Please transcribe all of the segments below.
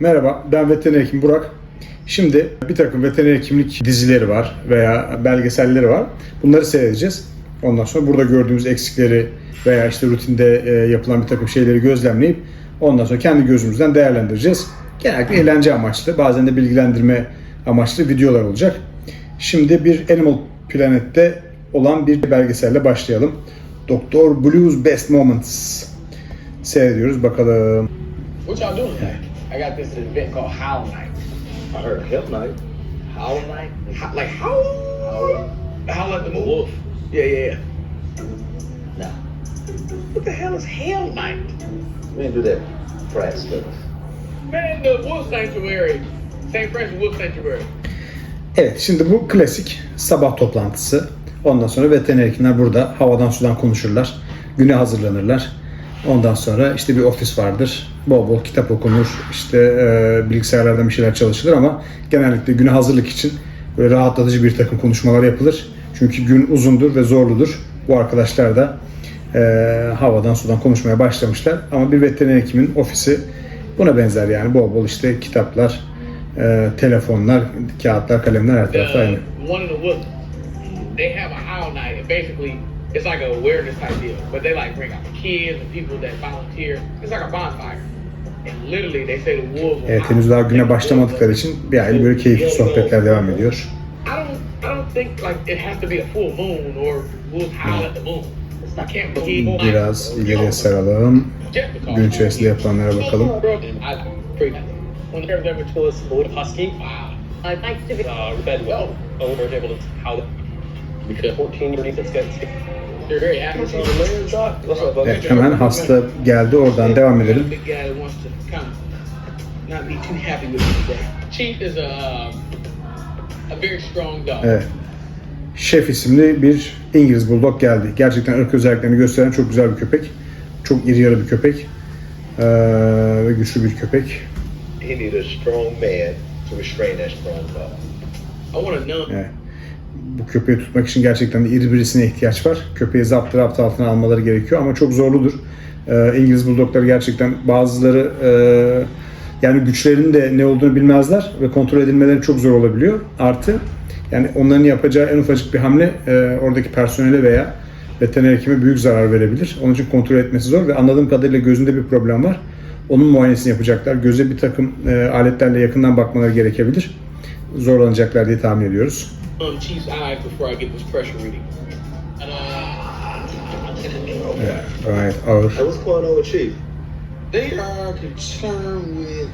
Merhaba, ben veteriner hekim Burak. Şimdi bir takım veteriner hekimlik dizileri var veya belgeselleri var. Bunları seyredeceğiz. Ondan sonra burada gördüğümüz eksikleri veya işte rutinde e, yapılan bir takım şeyleri gözlemleyip ondan sonra kendi gözümüzden değerlendireceğiz. Genellikle eğlence amaçlı, bazen de bilgilendirme amaçlı videolar olacak. Şimdi bir Animal Planet'te olan bir belgeselle başlayalım. Doktor Blue's Best Moments seyrediyoruz bakalım. What y'all doing today? I got this event called Howl Night. I heard Hell Night. Howl Night? Like howl? Howl at the moon? Wolf. Yeah, yeah, yeah. Nah, What the hell is Hell Night? we didn't do that frat stuff. Man, the Wolf Sanctuary. St. Francis Wolf Sanctuary. Evet, şimdi bu klasik sabah toplantısı. Ondan sonra veteriner hekimler burada havadan sudan konuşurlar. Güne hazırlanırlar. Ondan sonra işte bir ofis vardır. Bol bol kitap okunur. İşte e, bilgisayarlardan bir şeyler çalışılır ama genellikle güne hazırlık için böyle rahatlatıcı bir takım konuşmalar yapılır. Çünkü gün uzundur ve zorludur. Bu arkadaşlar da e, havadan sudan konuşmaya başlamışlar. Ama bir veteriner hekimin ofisi buna benzer yani. Bol bol işte kitaplar, e, telefonlar, kağıtlar, kalemler her tarafta aynı. They have a Howl Night, and basically, it's like a awareness type deal. But they like bring out the kids and people that volunteer. It's like a bonfire. And literally, they say the wolves Evet, henüz daha güne başlamadıkları için bir aile böyle keyifli sohbetler devam ediyor. I don't, I don't think like it has to be a full moon or wolves howl at the moon. I can't believe Biraz ileriye saralım. Gün içerisinde yapılanlara bakalım. When they're with husky. Wow. I'd like to be Uh, red well. Oh, we're able to howl. Because 14 year old They're very happy. What's up, buddy? Evet, hemen hasta geldi. Oradan devam edelim. Big guy that wants to kind of not be too happy with me today. Chief is a a very strong dog. Evet. Şef isimli bir İngiliz Bulldog geldi. Gerçekten ırk özelliklerini gösteren çok güzel bir köpek. Çok iri yarı bir köpek. Ee, ve güçlü bir köpek. He need a strong man to restrain that strong dog. I want to know. Evet. Bu köpeği tutmak için gerçekten de iri birisine ihtiyaç var. Köpeği zapt rapt altına almaları gerekiyor ama çok zorludur. Ee, İngiliz Bulldoglar gerçekten bazıları e, yani güçlerinin de ne olduğunu bilmezler ve kontrol edilmeleri çok zor olabiliyor. Artı yani onların yapacağı en ufacık bir hamle e, oradaki personele veya veteriner hekime büyük zarar verebilir. Onun için kontrol etmesi zor ve anladığım kadarıyla gözünde bir problem var. Onun muayenesini yapacaklar. Göze bir takım e, aletlerle yakından bakmaları gerekebilir. Zorlanacaklar diye tahmin ediyoruz. On Chief's eyes before I get this pressure reading. And, uh, Evet, gayet ağır. Hey, what's going on with Chief? they are concerned with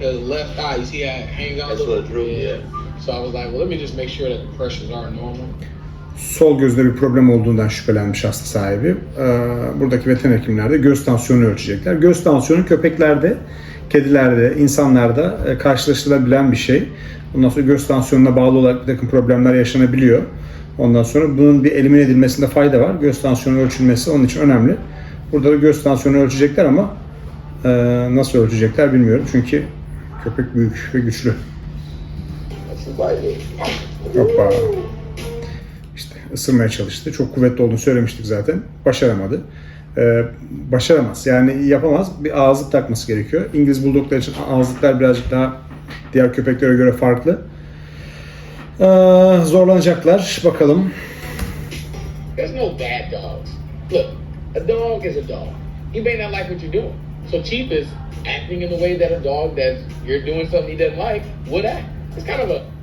his left eye. You see it hangs out? That's a little? what it drew, yeah. So I was like, well, let me just make sure that the pressures are normal. Sol gözde bir problem olduğundan şüphelenmiş hasta sahibi. Ee, Buradaki veteriner hekimler de göz tansiyonu ölçecekler. Göz tansiyonu köpeklerde, kedilerde, insanlarda e, karşılaşılabilen bir şey. Ondan sonra göz tansiyonuna bağlı olarak bir takım problemler yaşanabiliyor. Ondan sonra bunun bir elimine edilmesinde fayda var. Göz tansiyonu ölçülmesi onun için önemli. Burada da göz tansiyonu ölçecekler ama e, nasıl ölçecekler bilmiyorum. Çünkü köpek büyük ve güçlü. Hoppa. İşte ısırmaya çalıştı. Çok kuvvetli olduğunu söylemiştik zaten. Başaramadı. Ee, başaramaz. Yani yapamaz. Bir ağızlık takması gerekiyor. İngiliz Bulldoglar için ağızlıklar birazcık daha diğer köpeklere göre farklı. Ee, zorlanacaklar. Bakalım. There's no bad dogs. Look, a dog is a dog. He may not like what you're doing. So Chief is acting in the way that a dog that you're doing something he doesn't like would act. It's kind of a.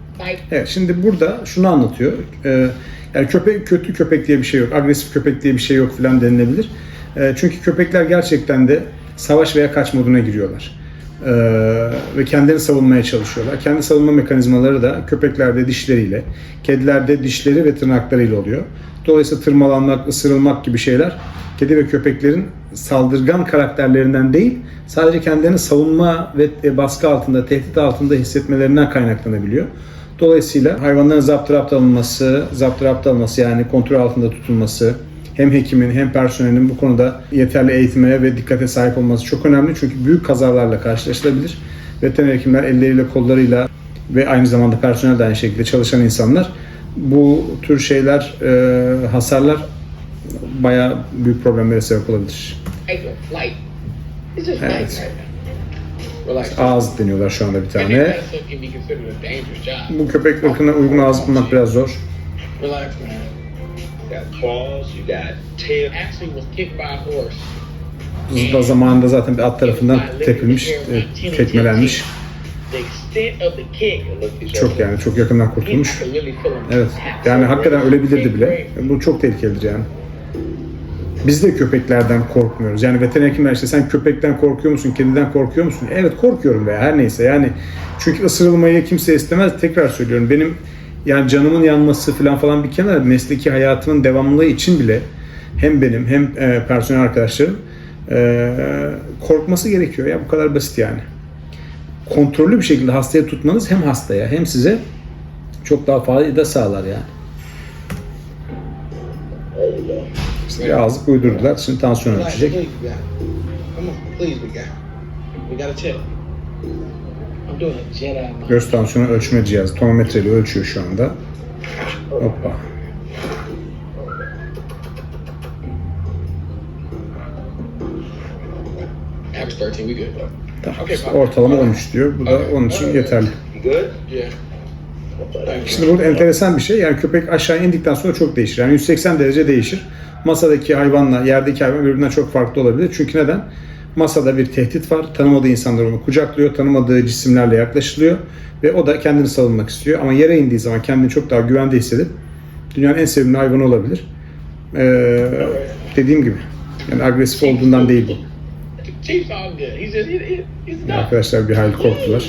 Evet şimdi burada şunu anlatıyor. Ee, yani köpek kötü köpek diye bir şey yok. Agresif köpek diye bir şey yok filan denilebilir. Ee, çünkü köpekler gerçekten de savaş veya kaç moduna giriyorlar. Ee, ve kendilerini savunmaya çalışıyorlar. Kendi savunma mekanizmaları da köpeklerde dişleriyle, kedilerde dişleri ve tırnaklarıyla oluyor. Dolayısıyla tırmalanmak, ısırılmak gibi şeyler kedi ve köpeklerin saldırgan karakterlerinden değil, sadece kendilerini savunma ve baskı altında, tehdit altında hissetmelerinden kaynaklanabiliyor. Dolayısıyla hayvanların zapturapt alınması, zapturapt alınması yani kontrol altında tutulması, hem hekimin hem personelin bu konuda yeterli eğitime ve dikkate sahip olması çok önemli. Çünkü büyük kazalarla karşılaşılabilir. Veteriner hekimler elleriyle, kollarıyla ve aynı zamanda personel de aynı şekilde çalışan insanlar bu tür şeyler, e, hasarlar bayağı büyük problemlere sebep olabilir. Evet. Ağız deniyorlar şu anda bir tane. Bu köpek ırkına uygun ağız bulmak biraz zor. Got claws, you got tail. Actually was kicked by a horse. Zıda zamanında zaten bir alt tarafından tepilmiş, e, tekmelenmiş. Çok yani çok yakından kurtulmuş. Evet. Yani hakikaten ölebilirdi bile. Bu çok tehlikelidir yani. Biz de köpeklerden korkmuyoruz. Yani veteriner hekimler işte sen köpekten korkuyor musun, kediden korkuyor musun? Evet korkuyorum veya her neyse yani. Çünkü ısırılmayı kimse istemez. Tekrar söylüyorum benim yani canımın yanması falan falan bir kenara mesleki hayatımın devamlılığı için bile hem benim hem e, personel arkadaşlarım e, korkması gerekiyor ya bu kadar basit yani. Kontrollü bir şekilde hastaya tutmanız hem hastaya hem size çok daha fayda sağlar yani. İşte bir ağızlık uydurdular. Şimdi tansiyon ölçecek. got. Come please, we got. We gotta check. I'm Göz tansiyonu ölçme cihazı tonometreyle ölçüyor şu anda. Hoppa. Average 13, we good. Tamam. Ortalama 13 diyor. Bu da onun için yeterli. Şimdi burada enteresan bir şey. Yani köpek aşağı indikten sonra çok değişir. Yani 180 derece değişir. Masadaki hayvanla yerdeki hayvan birbirinden çok farklı olabilir. Çünkü neden? Masada bir tehdit var. Tanımadığı insanlar onu kucaklıyor. Tanımadığı cisimlerle yaklaşılıyor. Ve o da kendini savunmak istiyor. Ama yere indiği zaman kendini çok daha güvende hissedip dünyanın en sevimli hayvanı olabilir. Ee, dediğim gibi. Yani agresif olduğundan değil bu. Arkadaşlar bir hayli korktular.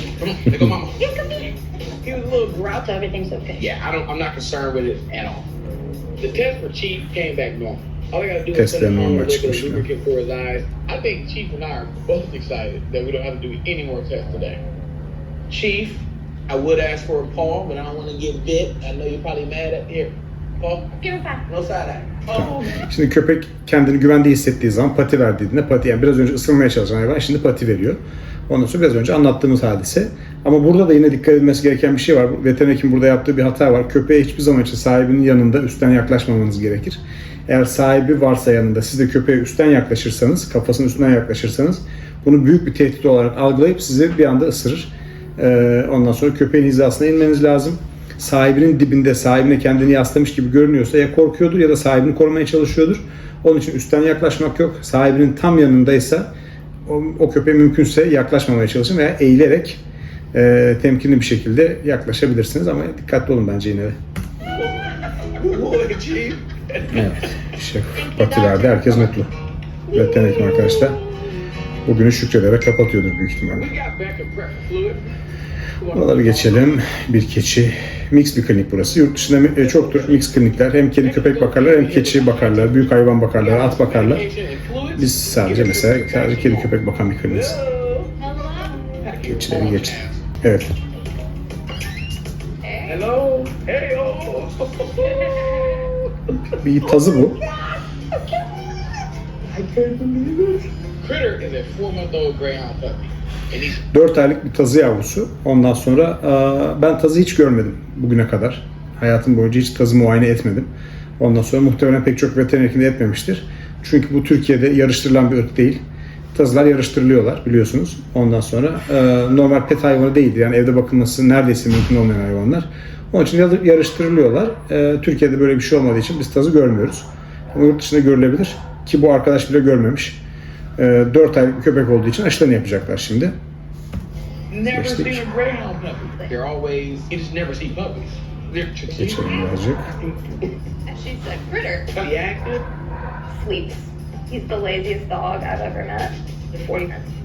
Yeah, I don't, I'm not concerned with it at all. The test for Chief came back normal. All I gotta do is Test put him normal on a little bit of çıkmış mı? lubricant for his eyes. I think Chief and I are both excited that we don't have to do any more tests today. Chief, I would ask for a paw, but I don't want to get bit. I know you're probably mad at here. Paw, Give him five. no side eye. Şimdi köpek kendini güvende hissettiği zaman pati verdiğinde pati yani biraz önce ısırmaya çalışan hayvan şimdi pati veriyor. Ondan sonra biraz önce anlattığımız hadise. Ama burada da yine dikkat edilmesi gereken bir şey var. Veteriner hekim burada yaptığı bir hata var. Köpeğe hiçbir zaman için sahibinin yanında üstten yaklaşmamanız gerekir. Eğer sahibi varsa yanında siz de köpeğe üstten yaklaşırsanız, kafasının üstünden yaklaşırsanız bunu büyük bir tehdit olarak algılayıp sizi bir anda ısırır. Ee, ondan sonra köpeğin hizasına inmeniz lazım. Sahibinin dibinde sahibine kendini yaslamış gibi görünüyorsa ya korkuyordur ya da sahibini korumaya çalışıyordur. Onun için üstten yaklaşmak yok. Sahibinin tam yanındaysa o, o köpeğe mümkünse yaklaşmamaya çalışın veya eğilerek e, temkinli bir şekilde yaklaşabilirsiniz ama dikkatli olun bence yine de. Evet. İşte patilerde herkes mutlu. Veteriner hekim arkadaşlar bugünü şükrederek kapatıyordur büyük ihtimalle. Buraları geçelim. Bir keçi. Mix bir klinik burası. Yurt dışında e, çoktur mix klinikler. Hem kedi köpek bakarlar hem keçi bakarlar. Büyük hayvan bakarlar, at bakarlar. Biz sadece mesela sadece kedi köpek bakan bir kliniğiz. Keçileri geçtik. Evet. Puppy, and he's 4 aylık bir tazı yavrusu. Ondan sonra aa, ben tazı hiç görmedim bugüne kadar. Hayatım boyunca hiç tazı muayene etmedim. Ondan sonra muhtemelen pek çok veteriner hekim de etmemiştir. Çünkü bu Türkiye'de yarıştırılan bir ırk değil. Tazılar yarıştırılıyorlar biliyorsunuz. Ondan sonra e, normal pet hayvanı değildi. Yani evde bakılması neredeyse mümkün olmayan hayvanlar. Onun için yar- yarıştırılıyorlar. E, Türkiye'de böyle bir şey olmadığı için biz tazı görmüyoruz. Ama yurt dışında görülebilir. Ki bu arkadaş bile görmemiş. E, 4 aylık bir köpek olduğu için aşılarını yapacaklar şimdi. Geçtik. Geçelim birazcık. She's a critter. He active. Sleeps. He's the laziest dog I've ever met. 40 minutes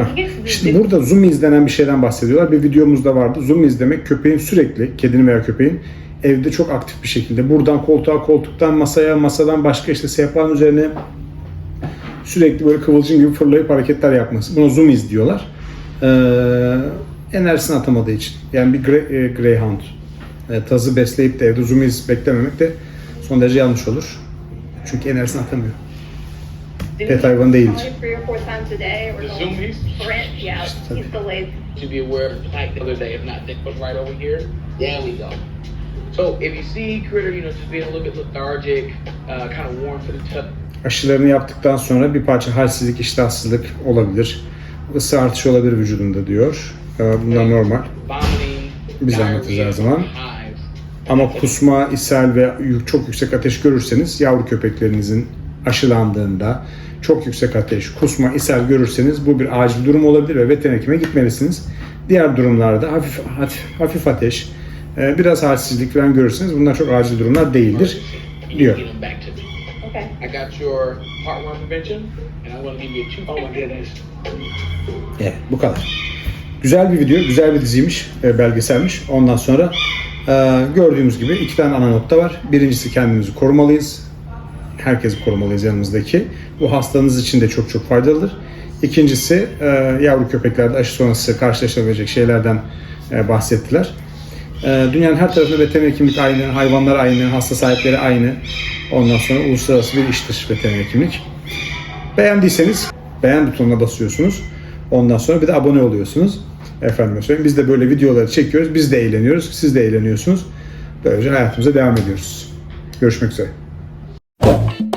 um. Şimdi burada zoom izlenen bir şeyden bahsediyorlar. Bir videomuzda vardı. Zoom izlemek köpeğin sürekli, kedinin veya köpeğin evde çok aktif bir şekilde buradan koltuğa, koltuktan masaya, masadan başka işte sehpanın üzerine sürekli böyle kıvılcım gibi fırlayıp hareketler yapması. Buna zoom iz diyorlar. Ee, enerjisini atamadığı için. Yani bir gre- e, greyhound e, tazı besleyip de evde zoom iz beklememek de son derece yanlış olur. Çünkü enerjisini atamıyor. Pet hayvan değildir. To be aware of the light the other day. If not, that was right over here. There we go. So if you see critter, you know, just being a little bit lethargic, uh, kind of warm to the touch, Aşılarını yaptıktan sonra bir parça halsizlik, iştahsızlık olabilir. Isı artışı olabilir vücudunda diyor. Ee, Bunlar normal. Biz anlatırız her zaman. Ama kusma, ishal ve çok yüksek ateş görürseniz yavru köpeklerinizin aşılandığında çok yüksek ateş, kusma, ishal görürseniz bu bir acil durum olabilir ve veteriner hekime gitmelisiniz. Diğer durumlarda hafif hafif, hafif ateş, e, biraz halsizlik falan görürseniz bunlar çok acil durumlar değildir diyor. Okay. Evet, bu kadar. Güzel bir video, güzel bir diziymiş, e, belgeselmiş. Ondan sonra e, gördüğümüz gibi iki tane ana nokta var. Birincisi kendimizi korumalıyız. Herkesi korumalıyız yanımızdaki. Bu hastanız için de çok çok faydalıdır. İkincisi e, yavru köpeklerde aşı sonrası karşılaşılabilecek şeylerden e, bahsettiler. E, dünyanın her tarafında veteriner hekimlik aynı, hayvanlar aynı, hasta sahipleri aynı. Ondan sonra uluslararası bir iştir veteriner hekimlik. Beğendiyseniz beğen butonuna basıyorsunuz. Ondan sonra bir de abone oluyorsunuz. Efendim söyleyeyim. Biz de böyle videoları çekiyoruz. Biz de eğleniyoruz. Siz de eğleniyorsunuz. Böylece hayatımıza devam ediyoruz. Görüşmek üzere. you.